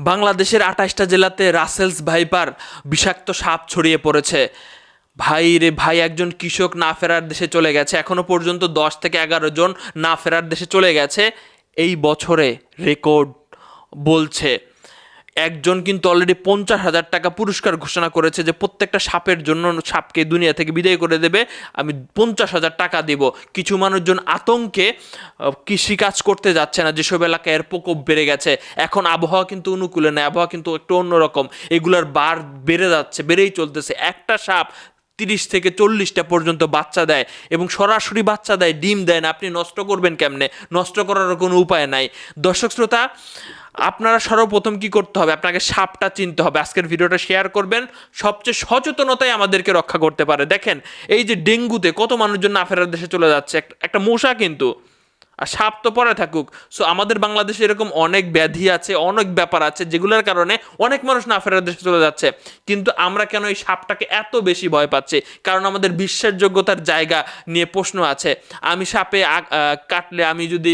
বাংলাদেশের আঠাশটা জেলাতে রাসেলস ভাইপার বিষাক্ত সাপ ছড়িয়ে পড়েছে। ভাই রে ভাই, একজন কৃষক না ফেরার দেশে চলে গেছে। এখনও পর্যন্ত দশ থেকে এগারো জন না ফেরার দেশে চলে গেছে। এই বছরে রেকর্ড বলছে একজন কিন্তু অলরেডি পঞ্চাশ হাজার টাকা পুরস্কার ঘোষণা করেছে যে প্রত্যেকটা সাপের জন্য সাপকে দুনিয়া থেকে বিদায় করে দেবে। আমি পঞ্চাশ হাজার টাকা দেব। কিছু মানুষজন আতঙ্কে কৃষি কৃষিকাজ করতে যাচ্ছে না, যেসব এলাকায় এর প্রকোপ বেড়ে গেছে। এখন আবহাওয়া কিন্তু অনুকূলে নেই, আবহাওয়া কিন্তু একটু অন্যরকম। এগুলার বার বেড়ে যাচ্ছে, বেড়েই চলতেছে। একটা সাপ তিরিশ থেকে চল্লিশটা পর্যন্ত বাচ্চা দেয় এবং সরাসরি বাচ্চা দেয়, ডিম দেয় না। আপনি নষ্ট করবেন কেমনে? নষ্ট করার কোনো উপায় নাই। দর্শক শ্রোতা, আপনারা সর্বপ্রথম কি করতে হবে? আপনাকে সাপটা চিনতে হবে। আজকের ভিডিওটা শেয়ার করবেন। সবচেয়ে সচেতনতাই আমাদেরকে রক্ষা করতে পারে। দেখেন, এই যে ডেঙ্গুতে কত মানুষজন আফেরার দেশে চলে যাচ্ছে। একটা মশা কিন্তু আর সাপ তো পরে থাকুক। সো আমাদের বাংলাদেশে এরকম অনেক ব্যাধি আছে, অনেক ব্যাপার আছে, যেগুলোর কারণে অনেক মানুষ না ফেরার দেশে চলে যাচ্ছে। কিন্তু আমরা কেন এই সাপটাকে এত বেশি ভয় পাচ্ছি? কারণ আমাদের বিশ্বাসযোগ্যতার জায়গা নিয়ে প্রশ্ন আছে। আমি সাপে কাটলে আমি যদি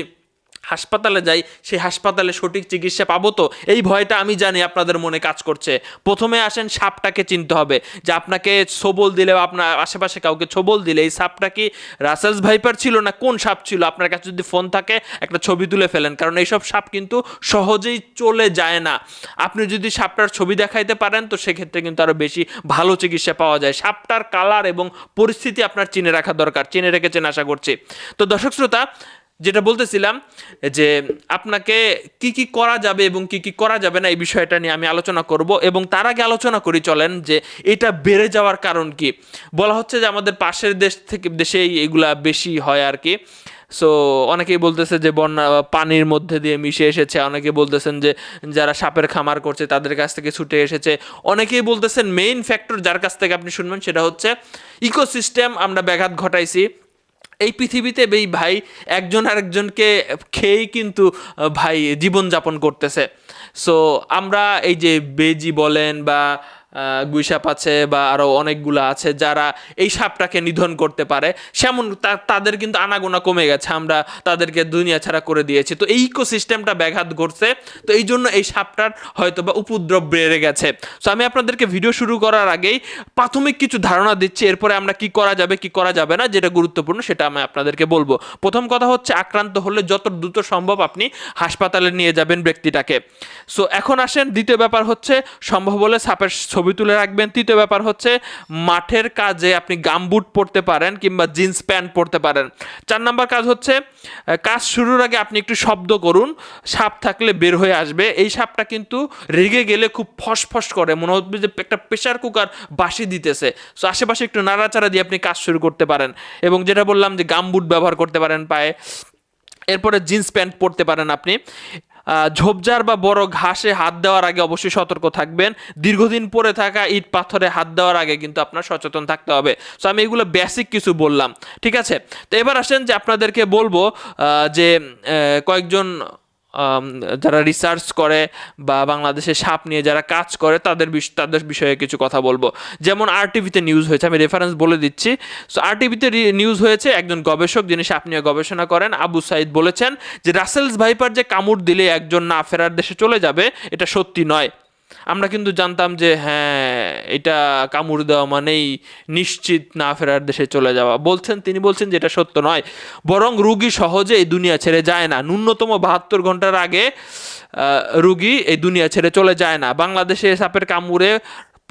হাসপাতালে যাই, সেই হাসপাতালে সঠিক চিকিৎসা পাবো তো? এই ভয়টা আমি জানি আপনাদের মনে কাজ করছে। প্রথমে আসেন, সাপটাকে চিনতে হবে। যে আপনাকে ছবল দিলে আপনার আশেপাশে কাউকে ছবল দিলে, এই সাপটা কি রাসেলস ভাইপার ছিল না কোন সাপ ছিল? আপনার কাছে যদি ফোন থাকে, একটা ছবি তুলে ফেলেন। কারণ এইসব সাপ কিন্তু সহজেই চলে যায় না। আপনি যদি সাপটার ছবি দেখাইতে পারেন, তো সেক্ষেত্রে কিন্তু আরও বেশি ভালো চিকিৎসা পাওয়া যায়। সাপটার কালার এবং পরিস্থিতি আপনার চিনে রাখা দরকার। চিনে রেখেছেন আশা করছি। তো দর্শক শ্রোতা যেটা বলতেছিলাম যে আপনাকে কি কি করা যাবে এবং কি কি করা যাবে না এই বিষয়টা নিয়ে আমি আলোচনা করব এবং তার আগে আলোচনা করি, চলেন, যে এটা বেড়ে যাওয়ার কারণ কি। বলা হচ্ছে যে আমাদের পাশের দেশ থেকে, দেশেই এগুলা বেশি হয় আর কি। সো অনেকেই বলতেছে যে বন্যা, পানির মধ্যে দিয়ে মিশে এসেছে। অনেকে বলতেছেন যে যারা সাপের খামার করছে তাদের কাছ থেকে ছুটে এসেছে। অনেকেই বলতেছেন মেইন ফ্যাক্টর যার কাছ থেকে আপনি শুনবেন সেটা হচ্ছে ইকোসিস্টেম আমরা ব্যাঘাত ঘটাইছি। এই পৃথিবীতে এই ভাই একজন আরেকজনকে খেয়েই কিন্তু ভাই জীবনযাপন করতেছে। সো আমরা এই যে বেজি বলেন বা গুইসাপ আছে বা আরও অনেকগুলো আছে যারা এই সাপটাকে নিধন করতে পারে, সেমন তা- তাদের কিন্তু আনাগোনা কমে গেছে, আমরা তাদেরকে দুনিয়া ছাড়া করে দিয়েছি। তো এই ইকোসিস্টেমটা ব্যাঘাত ঘটছে, তো এই জন্য এই সাপটার হয়তো বা উপদ্রব বেড়ে গেছে। সো আমি আপনাদেরকে ভিডিও শুরু করার আগেই প্রাথমিক কিছু ধারণা দিচ্ছি, এরপরে আমরা কি করা যাবে, কি করা যাবে না, যেটা গুরুত্বপূর্ণ সেটা আমি আপনাদেরকে বলব। প্রথম কথা হচ্ছে, আক্রান্ত হলে যত দ্রুত সম্ভব আপনি হাসপাতালে নিয়ে যাবেন ব্যক্তিটাকে। সো এখন আসেন, দ্বিতীয় ব্যাপার হচ্ছে, সম্ভব হলে সাপের ছবি তুলে রাখবেন। তৃতীয় ব্যাপার হচ্ছে, মাঠের কাজে আপনি গামবুট পরতে পারেন কিংবা জিন্স প্যান্ট পরতে পারেন। চার নাম্বার কাজ হচ্ছে কাজ শুরুর আগে আপনি একটু শব্দ করুন, সাপ থাকলে বের হয়ে আসবে। এই সাপটা কিন্তু রেগে গেলে খুব ফসফস করে, মনে হচ্ছে যে একটা প্রেশার কুকার বাসি দিতেছে। সো আশেপাশে একটু নাড়াচাড়া দিয়ে আপনি কাজ শুরু করতে পারেন। এবং যেটা বললাম যে গামবুট ব্যবহার করতে পারেন পায়ে। এরপরে জিন্স প্যান্ট পরতে পারেন আপনি। ঝোপঝাড় বা বড় ঘাসে হাত দেওয়ার আগে অবশ্যই সতর্ক থাকবেন। দীর্ঘদিন পরে থাকা ইট পাথরে হাত দেওয়ার আগে কিন্তু আপনার সচেতন থাকতে হবে। তো আমি এগুলো বেসিক কিছু বললাম। ঠিক আছে? তো এবার আসেন যে আপনাদেরকে বলব যে কয়েকজন যারা রিসার্চ করে বা বাংলাদেশে সাপ নিয়ে যারা কাজ করে, তাদের তাদের বিষয়ে কিছু কথা বলব। যেমন আর টিভিতে নিউজ হয়েছে, আমি রেফারেন্স বলে দিচ্ছি। সো আর টিভিতে নিউজ হয়েছে, একজন গবেষক যিনি সাপ নিয়ে গবেষণা করেন, আবু সাইদ বলেছেন যে, রাসেলস ভাইপার যে কামড় দিলে একজন না ফেরার দেশে চলে যাবে, এটা সত্যি নয়। আমরা কিন্তু জানতাম যে হ্যাঁ এটা কামড় দেওয়া মানেই নিশ্চিত না ফেরার দেশে চলে যাওয়া। বলছেন, তিনি বলছেন যে এটা সত্য নয়। বরং রুগী সহজে এই দুনিয়া ছেড়ে যায় না। ন্যূনতম বাহাত্তর ঘণ্টার আগে রুগী এই দুনিয়া ছেড়ে চলে যায় না। বাংলাদেশে সাপের কামড়ে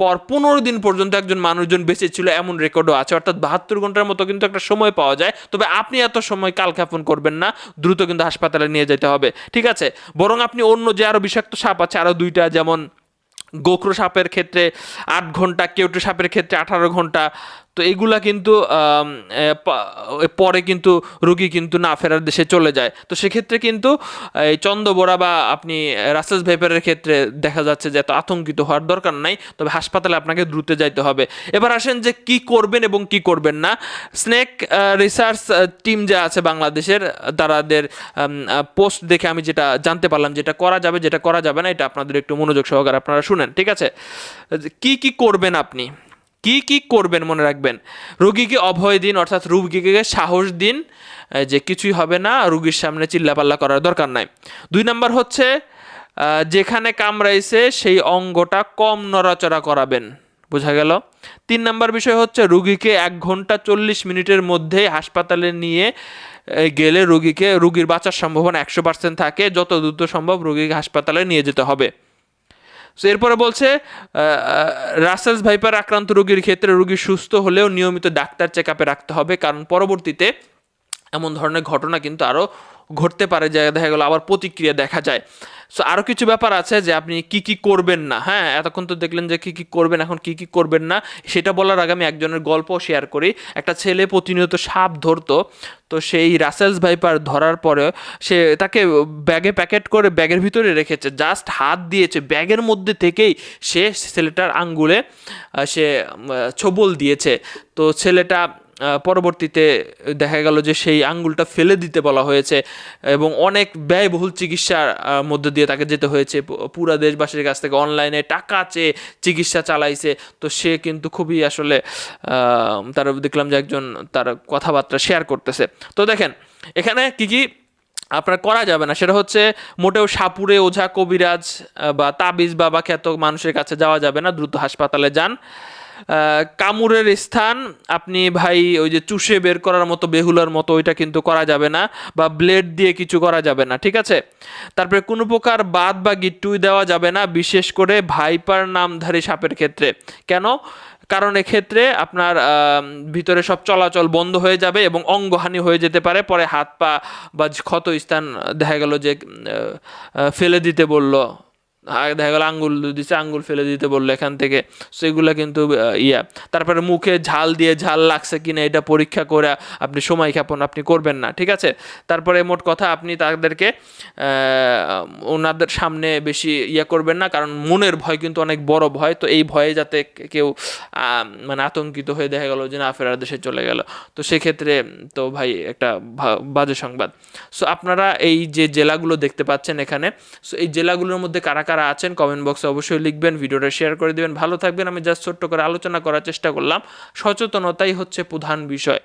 পর পনেরো দিন পর্যন্ত একজন মানুষজন বেঁচে ছিল, এমন রেকর্ডও আছে। অর্থাৎ বাহাত্তর ঘণ্টার মতো কিন্তু একটা সময় পাওয়া যায়। তবে আপনি এত সময় কালক্ষেপণ করবেন না, দ্রুত কিন্তু হাসপাতালে নিয়ে যেতে হবে। ঠিক আছে? বরং আপনি অন্য যে আরও বিষাক্ত সাপ আছে আরও দুইটা যেমন গোখরো সাপের ক্ষেত্রে আট ঘণ্টা কেউটু সাপের ক্ষেত্রে আঠারো ঘণ্টা তো এগুলা কিন্তু পরে কিন্তু রুগী কিন্তু না ফেরার দেশে চলে যায়। তো সেক্ষেত্রে কিন্তু, এই চন্দ্রবোরা বা আপনি রাসেলস ভেপারের ক্ষেত্রে দেখা যাচ্ছে যে এত আতঙ্কিত হওয়ার দরকার নাই, তবে হাসপাতালে আপনাকে দ্রুত যাইতে হবে। এবার আসেন যে কি করবেন এবং কি করবেন না। স্নেক রিসার্চ টিম যে আছে বাংলাদেশের তাদের পোস্ট দেখে আমি যেটা জানতে পারলাম যেটা করা যাবে, যেটা করা যাবে না, এটা আপনাদের একটু মনোযোগ সহকারে আপনারা শুনেন, ঠিক আছে? কি কি করবেন আপনি? কি কি করবেন মনে রাখবেন? রুগীকে অভয় দিন, অর্থাৎ রুগীকে সাহস দিন যে কিছুই হবে না, রুগীর সামনে চিল্লাপাল্লা করার দরকার নাই। দুই নাম্বার হচ্ছে যেখানে কামড়াইছে, সেই অঙ্গটা কম নড়াচড়া করাবেন। বোঝা গেল? তিন নম্বর বিষয় হচ্ছে, রুগীকে এক ঘণ্টা চল্লিশ মিনিটের মধ্যে হাসপাতালে নিয়ে গেলে রুগীকে, রুগীর বাঁচার সম্ভাবনা একশো পার্সেন্ট থাকে। যত দ্রুত সম্ভব রুগীকে হাসপাতালে নিয়ে যেতে হবে। সো এরপরে বলছে রাসেলস ভাইপার আক্রান্ত রোগীর ক্ষেত্রে রোগী সুস্থ হলেও নিয়মিত ডাক্তার চেক রাখতে হবে। কারণ পরবর্তীতে এমন ধরনের ঘটনা কিন্তু আরও ঘটতে পারে, যে দেখা গেলো আবার প্রতিক্রিয়া দেখা যায়। সো আরও কিছু ব্যাপার আছে যে আপনি কি কি করবেন না। হ্যাঁ এতক্ষণ তো দেখলেন যে কি কি করবেন, এখন কি কি করবেন না। সেটা বলার আগে আমি একজনের গল্প শেয়ার করি। একটা ছেলে প্রতিনিয়ত সাপ ধরতো, তো সেই রাসেলস ভাইপার ধরার পরে সে তাকে ব্যাগে প্যাকেট করে ব্যাগের ভিতরে রেখেছে। জাস্ট হাত দিয়েছে। ব্যাগের মধ্যে থেকেই সে ছেলেটার আঙ্গুলে সে ছোবল দিয়েছে। তো ছেলেটা পরবর্তীতে দেখা গেল যে সেই আঙ্গুলটা ফেলে দিতে বলা হয়েছে এবং অনেক ব্যয়বহুল চিকিৎসার মধ্যে দিয়ে তাকে যেতে হয়েছে। পুরা দেশবাসীর কাছ থেকে অনলাইনে টাকা চেয়ে চিকিৎসা চালাইছে। তো সে কিন্তু খুবই আসলে তার দেখলাম যে একজন তার কথাবার্তা শেয়ার করতেছে। তো দেখেন, এখানে কি কি আপনার করা যাবে না? সেটা হচ্ছে মোটেও সাপুরে ওঝা কবিরাজ বা তাবিজ বাবা খ্যাত মানুষের কাছে যাওয়া যাবে না। দ্রুত হাসপাতালে যান। কামড়ের স্থান, আপনি ভাই ওই যে চুষে বের করার মতো, বেহুলার মতো, ওইটা কিন্তু করা যাবে না, বা ব্লেড দিয়ে কিছু করা যাবে না, ঠিক আছে? তারপরে কোনো প্রকার বাদ বা গিট্টুই দেওয়া যাবে না, বিশেষ করে ভাইপার নামধারী সাপের ক্ষেত্রে। কেন? কারণ এক্ষেত্রে আপনার ভিতরে সব চলাচল বন্ধ হয়ে যাবে এবং অঙ্গহানি হয়ে যেতে পারে, পরে হাত পা বা ক্ষত স্থান দেখা গেল যে ফেলে দিতে বলল। দেখা গেল আঙ্গুল দিছে, আঙ্গুল ফেলে দিতে বলল এখান থেকে। সেগুলো কিন্তু ইয়া। তারপরে মুখে ঝাল দিয়ে ঝাল লাগছে কিনা এটা পরীক্ষা করে আপনি সময় ক্ষেপণ আপনি করবেন না, ঠিক আছে? তারপরে মোট কথা আপনি তাদেরকে ওনাদের সামনে বেশি ইয়া করবেন না, কারণ মনের ভয় কিন্তু অনেক বড় ভয়। তো এই ভয়ে যাতে কেউ মানে আতঙ্কিত হয়ে দেখা গেলো যে না, ফেরার দেশে চলে গেল। তো সেক্ষেত্রে, তো ভাই, একটা বাজে সংবাদ। সো আপনারা এই যে জেলাগুলো দেখতে পাচ্ছেন এখানে, সো এই জেলাগুলোর মধ্যে কারা কারা আছেন কমেন্ট বক্সে অবশ্যই লিখবেন, ভিডিওটা শেয়ার করে দেবেন। ভালো থাকবেন। আমি জাস্ট ছোট্ট করে আলোচনা করার চেষ্টা করলাম। সচেতনতাই হচ্ছে প্রধান বিষয়।